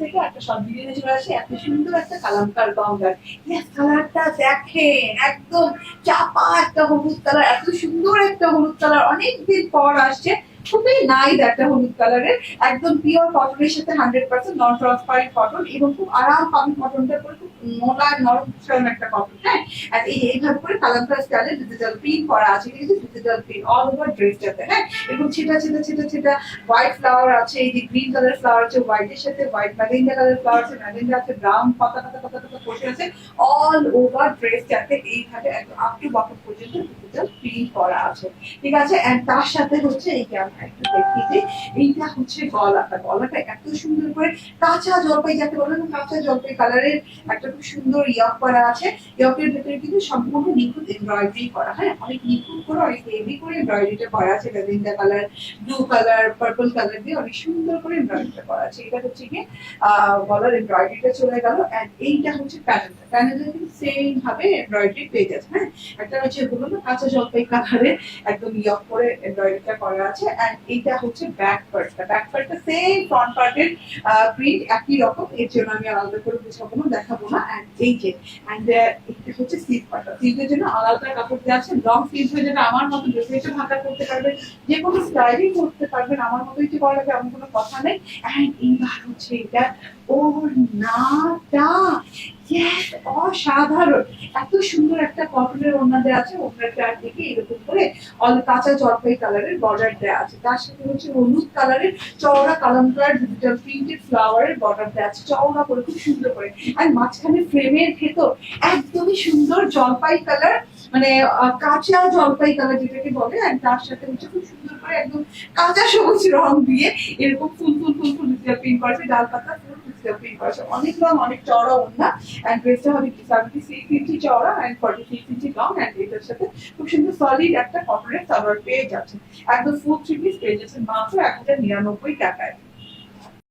থেকে একটা সব এত সুন্দর একটা দেখেন, একদম চাপা একটা হলুদ কালার, এত সুন্দর একটা হলুদ কালার। অনেকদিন পর আসছে, খুবই নাইস একটা হলুদ কালারের। একদম পিওর কটনের সাথে hundred percent non transparent cotton এবং খুব আরাম পাবেন কটনটা করে খুব মোটা নরম সেরকম একটা কটন হ্যাঁ? আর এই এইভাবে করে কালামকার স্টাইলে ডিজিটাল প্রিন্ট করা আছে ঠিক আছে ডিজিটাল প্রিন্ট অল ওভার ড্রেসটাতে হ্যাঁ? এবং ছেটা ছেটা ছেটা ছেটা হোয়াইট ফ্লাওয়ার আছে, এই যে গ্রিন কালার ফ্লাওয়ার আছে হোয়াইটের সাথে হোয়াইট ম্যাজেন্ডা কালার ফ্লাওয়ার আছে ম্যাজেন্ডা আছে ব্রাউন পাতা পাতা পাতা পাতা বসে আছে অল ওভার ড্রেসটাতে এইভাবে একদম আপ টু বাটন পর্যন্ত ডিজিটাল প্রিন্ট করা আছে। ঠিক আছে? তার সাথে হচ্ছে এই এইটা হচ্ছে গলাটা। গলাটা এত সুন্দর করে কাঁচা জলপাই যাকে বলে না, কাঁচা জলপাই কালারের একটা খুব সুন্দর ইয়ক করা আছে। ইয়কের ভেতরে কিন্তু সম্পূর্ণ নিখুঁত এমব্রয়ডারি করা। হ্যাঁ অনেক নিখুঁত করে, অনেক হেভি করে এমব্রয়ডারিটা করা আছে। Magenta colour blue colour purple colour দিয়ে অনেক সুন্দর করে এমব্রয়ডারিটা করা আছে। এটা হচ্ছে কি গলার এমব্রয়ডারিটা চলে গেল। এন্ড এইটা হচ্ছে প্যানেলটা প্যানেলটা কিন্তু সেম ভাবে এমব্রয়ডারি পেয়ে যাচ্ছে। হ্যাঁ একটা হচ্ছে বলল না, কাঁচা জলপাই কালারে একদম ইয়ক করে এমব্রয়ডারিটা করা আছে এন্ড এইটা হচ্ছে ব্যাক পার্টটা ব্যাক পার্টটা সেম ফ্রন্ট পার্টের প্রিন্ট একই রকম। এর জন্য আমি আলাদা করে বুঝাবো না, দেখাবো না। এন্ড এই যে এন্ড এটা হচ্ছে স্লিপ পার্টটা স্লিপের জন্য আলাদা কাপড় দেওয়া আছে। লং স্লিপ হয়ে যাবে আমার মতো ড্রেসে ভাঁকা করতে পারবেন যে কোনো স্টাইলিং করতে পারবেন। আমার মতোই যে করা লাগবে এমন কোনো কথা নেই। এন্ড এইবার হচ্ছে এটা ওর নাটা অসাধারণ। সুন্দর একটা কটনের ওড়না দেওয়া আছে, ওড়নার চার দিকে এরকম করে অল কাঁচা জলপাই কালারের বর্ডার দেওয়া আছে। তার সাথে হচ্ছে হলুদ কালারের চওড়া কালামকার ডিজিটাল প্রিন্টেড ফ্লাওয়ারের বর্ডার দেওয়া আছে, চওড়া করে, খুব সুন্দর করে। আর মাঝখানে ফ্রেমের ভেতর একদমই সুন্দর জলপাই কালার মানে কাঁচা জলপাই কালার যেটাকে বলে আর তার সাথে হচ্ছে খুব সুন্দর করে একদম কাঁচা সবুজ রং দিয়ে এরকম ফুল ফুল ফুল ফুল প্রিন্ট করেছে ডাল পাতা অনেক লং অনেক চওড়া ওড়না অ্যান্ড ড্রেসটা হবে সেভেন্টি সিক্স ইঞ্চি চওড়া and forty six inch long and এটার সাথে খুব সুন্দর সলিড একটা কটনের সালোয়ার পেয়ে যাচ্ছে একদম ফুল থ্রি পিস পেয়ে যাচ্ছে মাত্র এক হাজার নিরানব্বই টাকায়।